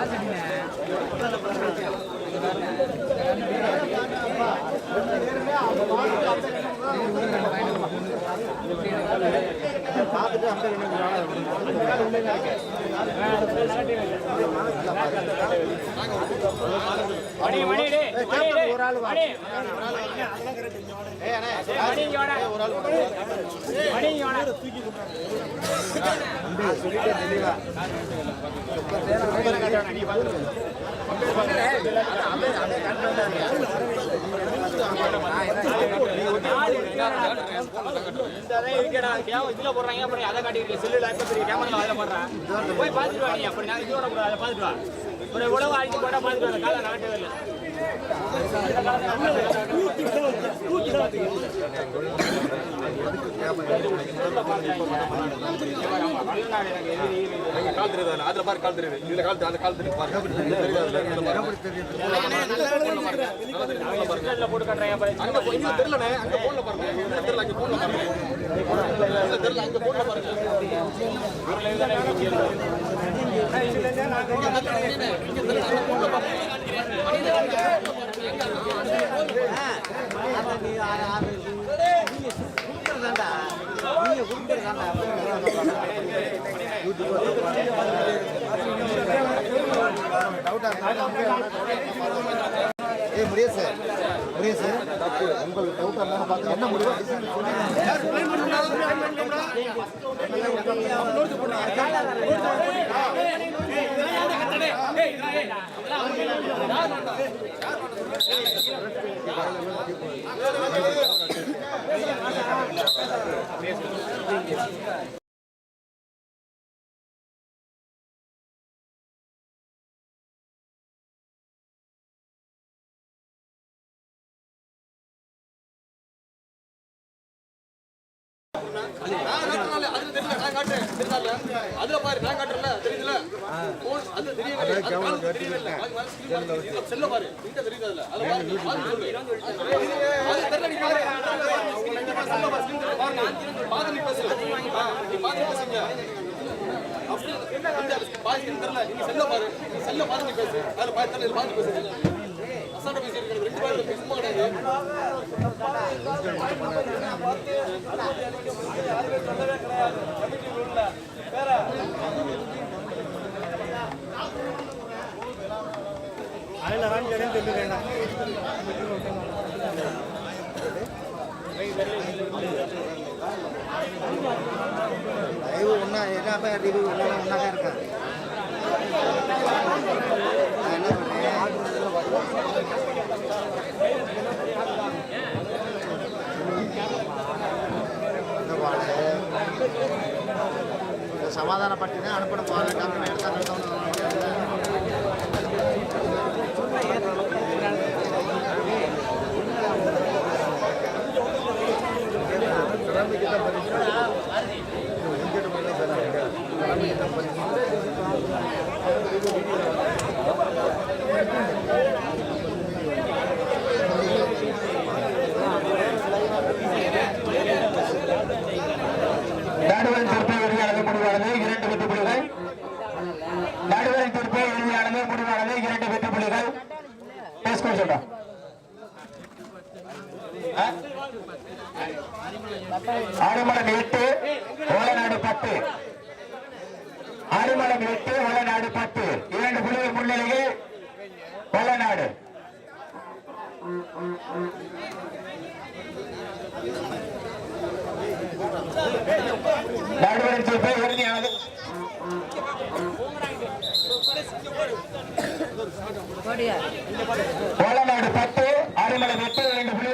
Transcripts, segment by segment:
பார்த்துட்டு அப்படியே மணி ஒரு ஆள் தெளிவா இதுல போடுறாங்க அப்புறம் அதை கேமரா போய் பாத்துட்டு வாங்க அப்படி நான் இதோட கூட அதை பாத்துட்டு வா ஒரு உழவு அழிச்சு போட்டா பாத்துட்டு வா காலை நாட்டவே இல்லை கால் தெரியுது அதுல. பாரு கால் தெரியுது இதுல கால் அந்த கால் அங்க போன்ல பாருங்க தெரியல அங்க போன்ல பாருங்க தெரியல அங்க போன்ல பாருங்க ஏ கொடுக்குறதாண்டா சார் ஏய் சார் தப்பு உங்களுக்கு டவுட் இருந்தா பார்த்து என்ன முடிவோ decide அதுல பாரு நான் காட்டுறேன் தெரியுதால அதுல பாரு நான் காட்டுறேன்ல தெரியுதுல போன் அது தெரியவே இல்லை. அது கால் தெரியவே இல்லை. அது மேல screen பாரு, தெரியுது. செல்ல பாரு இங்க தெரியுது அதுல அதுல பாரு பாரு சொல்லு. அது தெரியல நீ பாரு செல்ல லைவ் ஒன்றா ரிவ்யூ எல்லாம் ஒன்றா தான் இருக்கேன் நான் என்ன பண்ணேன் அனுப்பணும் போகிறேன் ஆடுமலம் எட்டு ஓலநாடு பத்து. ஆடுமலம் எட்டு ஓலநாடு பத்து. இரண்டு புள்ளிகள் முன்னிலையில் ஓலநாடு. நடுவரின் தீர்ப்பை உறுதியானது ஓலநாடு பத்து ஆடுமலம் எட்டு இரண்டு புள்ளி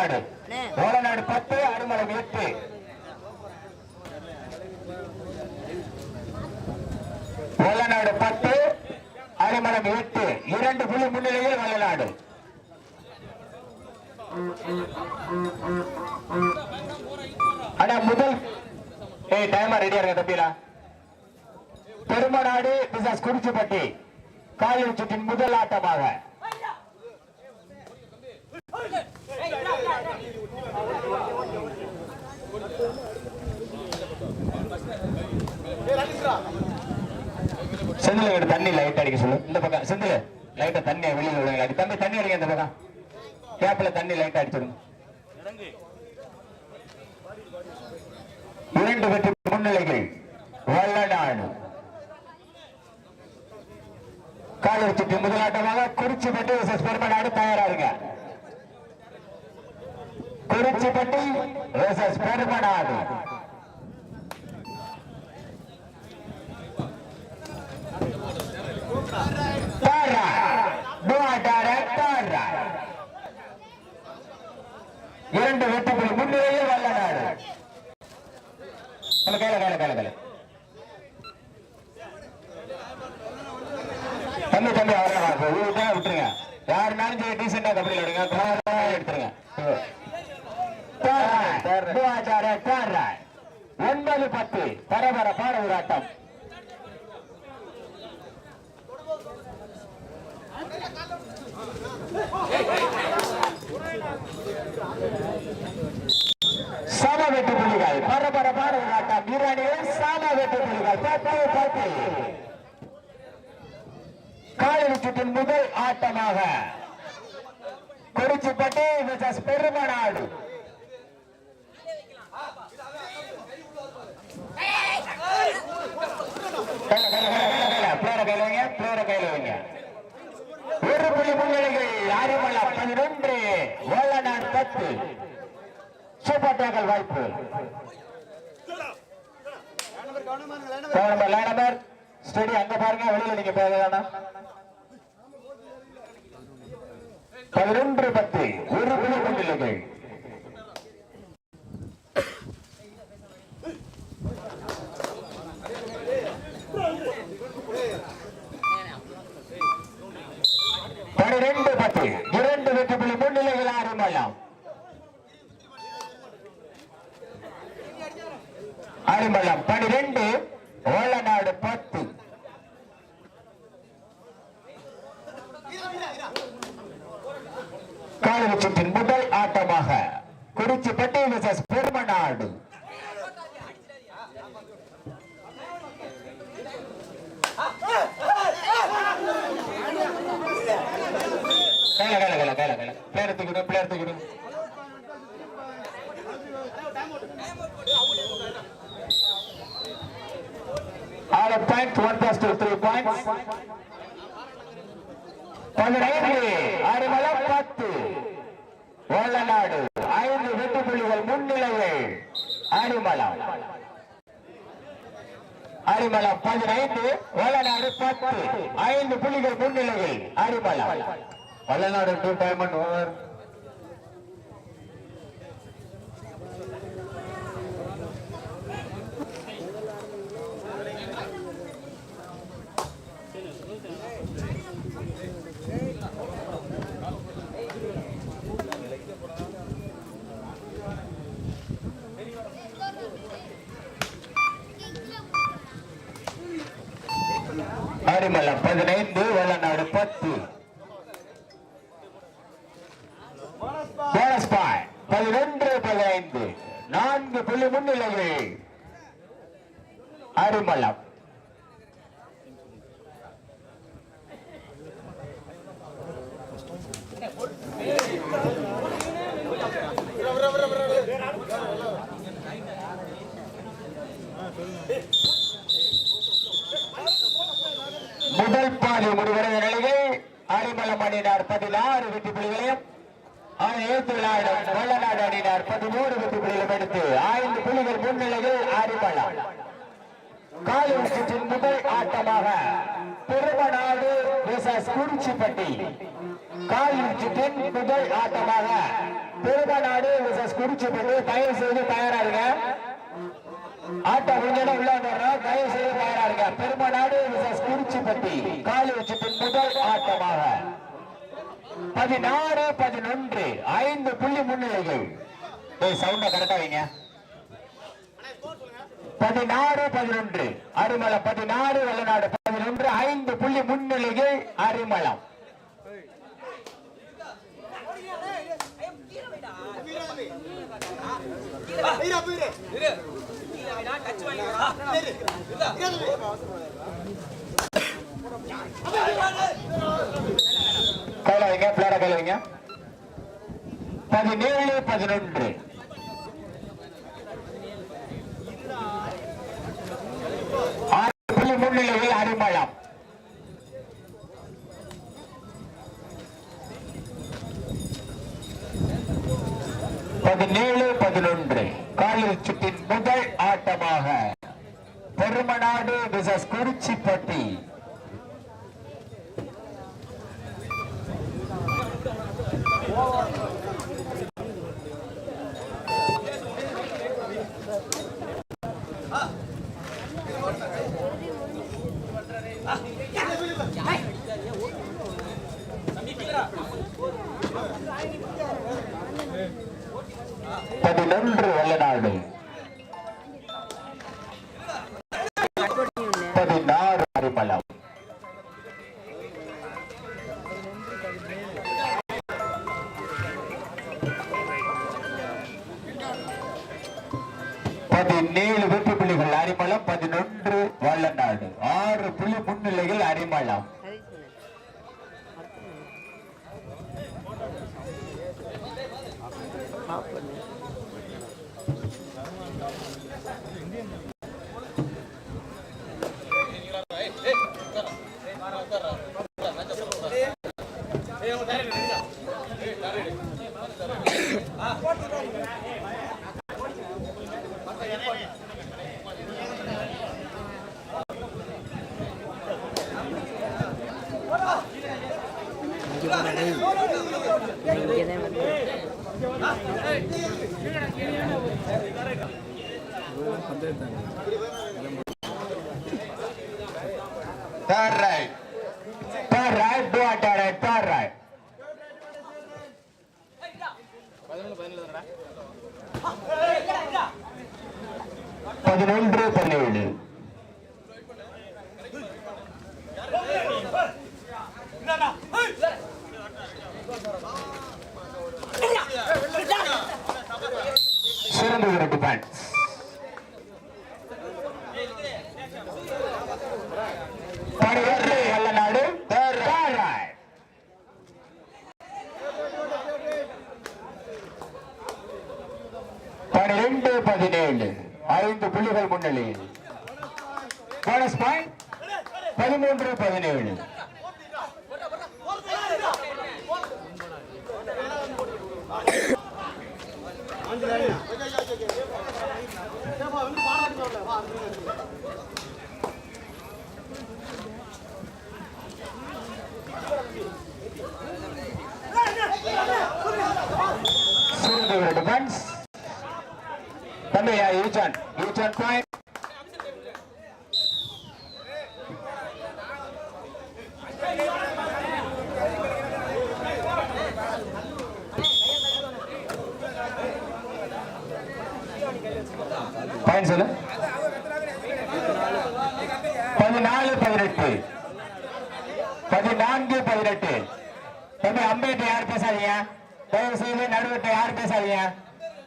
வல்லநாடு கோலநாடு பத்து அரிமலை எட்டு. வல்லநாடு பத்து அரிமலம் எட்டு. இரண்டு புள்ளி முன்னிலையில் அண்ணா முதல் ஏய் டைமா ரெடியா இருக்க தம்பிலா? பெருமநாடு பிசாஸ் குறிச்சிப்பட்டி. காலில் சுற்றின் முதல் ஆட்டமாக. செந்தில் ஒரு தண்ணி லைட் அடிக்க சொல்லு. இந்த பக்கம் செந்தில் லைட்டா தண்ணியை வெளியில விடுங்க. அடி தம்பி தண்ணி அடிக்க இந்த பக்கம். கேப்ல தண்ணி லைட் அடிச்சிடுங்க இரண்டு வெற்றி முன்னிலைகள் வல்லநாடு காலர் சுற்றி முதலாட்டமாக குறிச்சிப்பட்டி விசஸ் பெருமநாடு தயாராருங்க குறிச்சிப்பட்டி விசஸ் பெருமநாடு இரண்டு வெற்றி முன்னிலையில் வல்லநாடு கையில கையில கையில கையில தம்பி தம்பி அவரை விட்டுருங்க விட்டுருங்க. யாருனாலும் சரி டீசெண்டா கபடி விடுங்க கோவமா எடுத்துருங்க. துவாச்சார தாரா ஒன்பது பத்து பரபரப்பான ஒரு ஆட்டம் சாமா வெட்டு புள்ளிகள் பர ஒரு ஆட்டம் வீரணியில் சாமா வெட்டு புள்ளிகள் பத்து பத்து காலிறு சுற்றின் முதல் ஆட்டமாக குறிச்சிப்பட்டி விசஸ் பெருமநாடு கையில, கையில, கையில, கையில, பிளேயரை கையில வைங்க, பிளேயரை கையில வைங்க. ஒரு புள்ளி முன்னிலைகள் ஆரியமல்லா பதினொன்று ஓலநாடு பத்து. சூப்பர் டேக்கல் வாய்ப்பு. கவர்மெண்ட் நம்பர் ஸ்டடி அங்க பாருங்க வெளியில நீங்க போக வேணாம் பதினொன்று பத்து. ஒரு குழு முன்னிலைகள் பனிரெண்டு பத்து இரண்டு வெற்றி புள்ளி முன்னிலைகள் ஆரம்பம் அரிமளம் பனிரெண்டு ஓலநாடு பத்து காலிச்சத்தின் முதல் ஆட்டமாக குறிச்சிப்பட்டி விசஸ் பெருமநாடு கையில கையில கையில கையில கையில பிளேயர் தூக்கிடும் பிளேயர் தூக்கிடும் Out of point, one plus two, three points. பதினைந்து அரிமளம் பத்து வல்லநாடு ஐந்து வெட்டு புள்ளிகள் முன்னிலையில் அரிமளம். அரிமளம் பதினைந்து வளநாடு பத்து. ஐந்து புள்ளிகள் முன்னிலையில் அரிமளம். வளநாடு டூ டைமண்ட் ஓவர் அரிமளம் பதினைந்து வல்லநாடு பத்து போனஸ் பாய் பதினொன்று பதினைந்து நான்கு புள்ளி முன்னிலையில் அரிமளம் முதல் பாதி முடிவடைந்த நிலையில் அரிமளம் அணியினார் பதினாறு வெற்றி புள்ளிகளையும் ஆனால் எழுத்துள்ளாயிரம் வல்லநாடு அணியினார் வாத்தியார் பதிமூணு வெற்றி புள்ளிகளும் எடுத்து ஐந்து புள்ளிகள் முன்னிலையில் ஆரிமளம் காலில் சுற்றின் முதல் ஆட்டமாக திருமநாடு விசஸ் குறிச்சிப்பட்டி. காலில் சுற்றின் முதல் ஆட்டமாக திருமநாடு விசஸ் குறிச்சிப்பட்டி. தயவு செய்து தயாராருங்க ஆட்டம் முடிஞ்சோட உள்ள வந்துடுறோம் தயவு செய்து தயாராருங்க பெருமநாடு விசஸ் குறிச்சிப்பட்டி. காலில் சுற்றின் முதல் ஆட்டமாக பதினாறு பதினொன்று ஐந்து புள்ளி முன்னிலைகள் சவுண்ட கரெக்டா வைங்க பதினாறு பதினொன்று அருமலம் பதினாறு வல்லநாடு பதினொன்று ஐந்து புள்ளி முன்னிலைகள் அருமலம் கையில வைங்க பிளேர கையில வைங்க பதினேழு பதினொன்று. ஆறு புள்ளி முன்னிலையில் அரிமளம். பதினேழு பதினொன்று. காலில் சுற்றின் முதல் ஆட்டமாக. பெருமநாடு விசஸ் குறிச்சிப்பட்டி. பதினொன்று வல்லநாடு முன்னிலையில் அரிமளம் Third பதினொன்று பதினேழு சிறந்த ஒரு டிஃபென்ஸ் பனிரெண்டு வல்லநாடு third right. பனிரெண்டு பதினேழு ஐந்து புள்ளிகள் முன்னிலையில் போனஸ் பாயிண்ட் பதிமூன்று பதினேழு சிறந்த ஒரு டிஃபென்ஸ் தம்பியா யூச்சான் யூச்சான் பாயிண்ட் சொல்லு பதினாலு பதினெட்டு. பதினான்கு பதினெட்டு. தம்பி அம்பேட்டு யார் பேசாதீங்க. தயவு செய்து நடுவட்டை யார் பேசாதீங்க.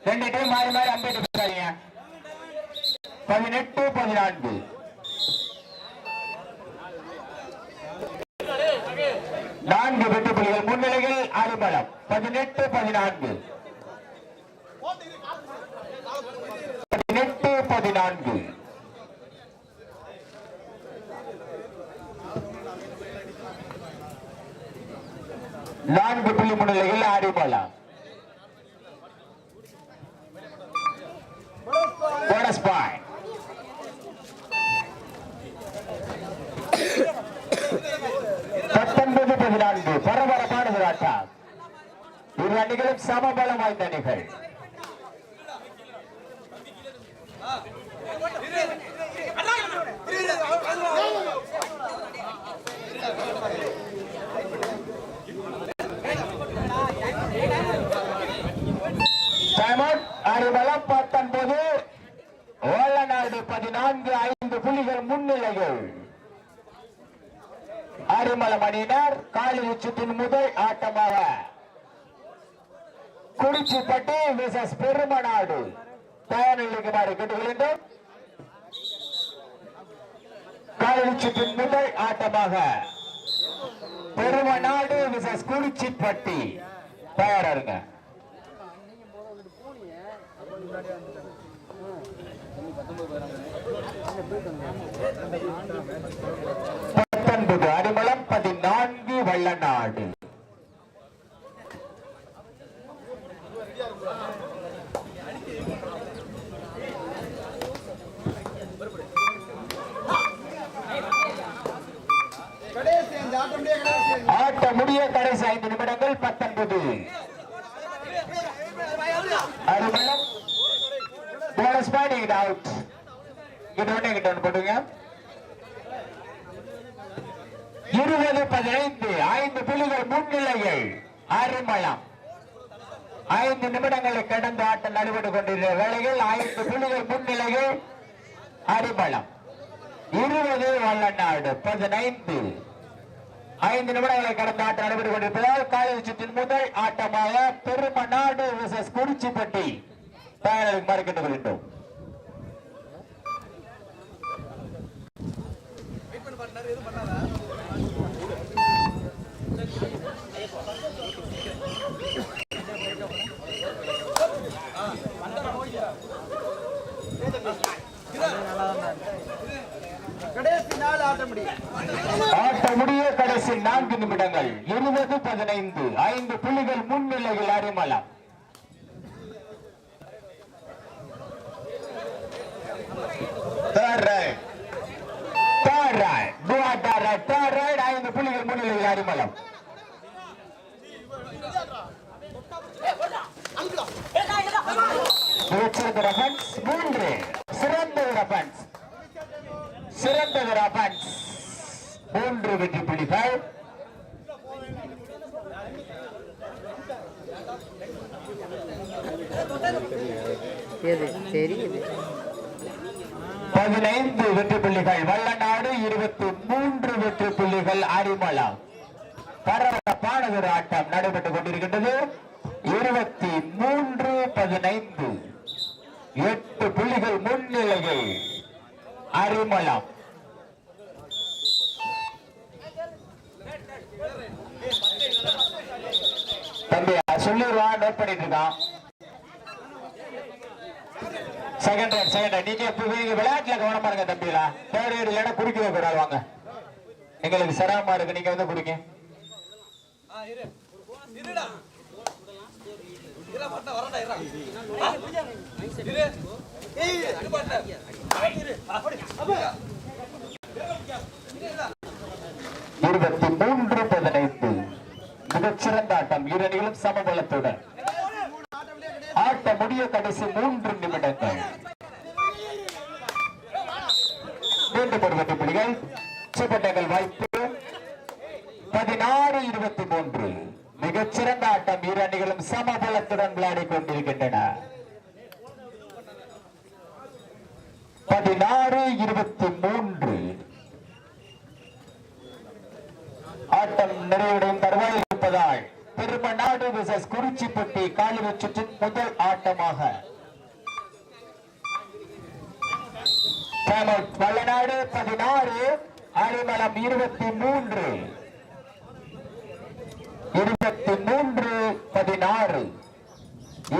ரெண்டு டீம் மாறி மாறி அம்பேட்டு பேசாதீங்க. பதினெட்டு பதினான்கு. நான்கு வெற்றி புள்ளிகள் முன்னிலையில் அலுவலம் பதினெட்டு பதினான்கு. பதினெட்டு பதினான்கு. நான்கு புள்ளி முன்னிலையில் ஆடிபலாம் போனஸ் பாயிண்ட் பத்தொன்பது பதினான்கு பரபரப்பான விளையாட்டம் இரு அணிகளும் சமபலம் வாய்ந்த அணிகள். டைமவுட் அறுபலம் பத்தொன்பது ஓலநாடு பதினான்கு ஐந்து புலிகள் முன்னிலையில். அரிமளம் அணியினர் காலி உச்சத்தின் முதல் ஆட்டமாக குறிச்சிப்பட்டி விசஸ் பெருமநாடு. தயார் நிலைக்குமாறு கேட்டுக்கொள்கின்றோம். காலி உச்சத்தின் முதல் ஆட்டமாக பெருமநாடு விசஸ் குறிச்சிப்பட்டி. தயாராருங்க. பத்தொன்பது அரிமளம் பதினான்கு வள்ளநாடு. ஆட்ட முடிய கடைசி ஐந்து நிமிடங்கள் பத்தொன்பது. அரிமளம் போனஸ் பாயிண்ட் இங்கிட்ட அவுட் இங்கிட்ட ஒண்ணு இங்கிட்ட ஒண்ணு போட்டுங்க இருபது பதினைந்து ஐந்து புள்ளிகள் முன்னிலையில் அரிமளம் ஐந்து நிமிடங்களை கடந்த ஆட்டம் நடைபெற்று கொண்டிருந்த வேளையில் ஐந்து புள்ளிகள் முன்னிலையில் அரிமளம் இருபது வல்லநாடு பதினைந்து. ஐந்து நிமிடங்களை கடந்த ஆட்டம் நடைபெற்றுக் கொண்டிருப்பதால் காலில் சுற்றின் முதல் ஆட்டமாக பெருமநாடு விசஸ் குறிச்சிப்பட்டி தயாரில் மறுக்கிட்டு கொள்கின்றோம் கடைசி நாள் ஆட்டம் முடியும் ஆட்ட முடிய கடைசி நான்கு நிமிடங்கள். இருபது பதினைந்து. ஐந்து புள்ளிகள் முன்னிலையில் அறிமலம் ஐந்து புள்ளிகள் முன்னிலையில் அறிமலம் மூன்று. சிறந்த சிறந்த ശരി செகண்ட் ரைட் செகண்ட் ரைட் நீங்க நீங்க விளையாட்டுல கவனமா இருங்க தம்பிகளா தேர்ட் ரைட் இல்லைன்னா குடிக்க கூடாது வாங்க. எங்களுக்கு சிரமமா இருக்கு. நீங்க வந்து குடிங்க அப்படி. இருபத்தி மூன்று பதினைந்து. மிகச்சிறந்த ஆட்டம். இரு அணிகளும் சமபலத்துடன். ஆட்ட முடிய கடைசி மூன்று நிமிடங்கள். மீண்டும் ஒரு வெற்றி புலிகள் சூப்பர் வாய்ப்பு பதினாறு இருபத்தி மூன்று. மிகச்சிறந்த ஆட்டம் இரு அணிகளும் சமபலத்துடன் விளையாடி கொண்டிருக்கின்றன. பதினாறு இருபத்தி மூன்று. ஆட்டம் நிறைவடையும் தருவாய் இருப்பதால் பெருமநாடு விசஸ் குறிச்சிப்பட்டி காலிறு சுற்றின் முதல் ஆட்டமாக. வல்லநாடு பதினாறு அரிமளம் இருபத்தி மூன்று. இருபத்தி மூன்று பதினாறு.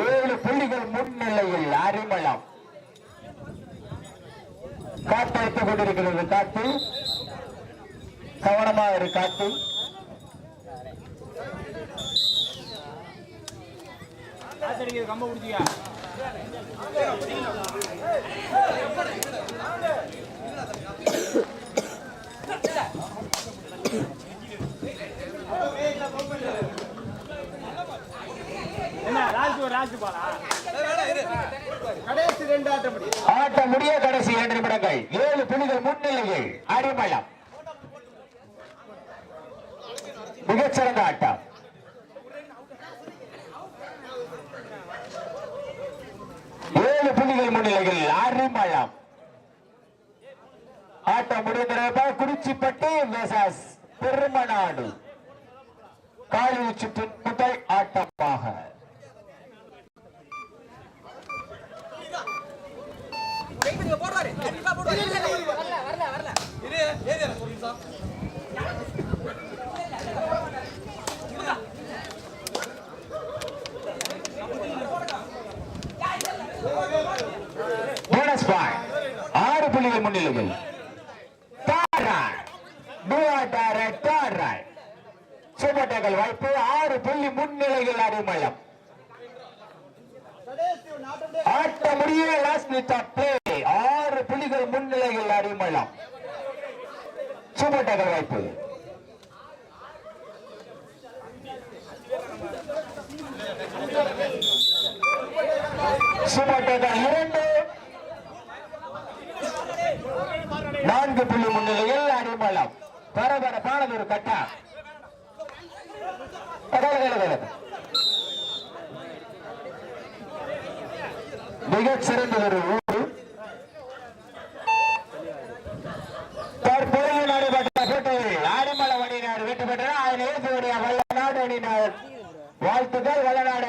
ஏழு புள்ளிகள் முன்னிலையில் அரிமளம். காத்தடித்துக் கொண்டிருக்கிறது காத்து. கவனமா இரு காத்து காத்தடிக்கிறது கம்ப குடிச்சியா என்ன லாஸ்ட் ஒரு லாஸ்ட் பாலா கடைசி ரெண்டு ஆட்டப்படி. ஆட்டம் முடிய கடைசி இரண்டு நிமிடங்கள். ஏழு புள்ளிகள் முன்னிலையில். அரிமளம் மிகச்சிறந்த ஆட்டம். ஏழு புள்ளிகள் முன்னிலையில் அரிமளம் ஆட்டம் முடிந்திருப்ப குறிச்சிப்பட்டி வெசஸ் பெருமநாடு காலி சுற்றின் முதல் ஆட்டமாக போடுறாரு வரல வரல வரல இரு ஏறி ஒரு நிமிஷம் போனஸ் பாயிண்ட் ஆறு புள்ளிகள் முன்னிலையில். தாராய். டூஆர் தாராய் சூப்பர் வாய்ப்பு ஆறு புள்ளி முன்னிலையில் அடிமளம் ஆட்ட முடிய லாஸ்ட் மினிட் ஆஃப் ஆறு புள்ளிகள் முன்னிலையில் அடிமளம் சூப்பர் வாய்ப்பு சூப்பர் இரண்டு நான்கு புள்ளி முன்னிலையில் அடிமலம் பரபரப்பான ஒரு கட்டா. மிகச் சிறந்த ஒரு ஊர் தற்போது நடைபெற்ற போட்டியில் ஆடிமலை அணியினர் வெற்றி பெற்றனர். அதில் அதனை வல்லநாடு அணியினர். வாழ்த்துக்கள் வல்லநாடு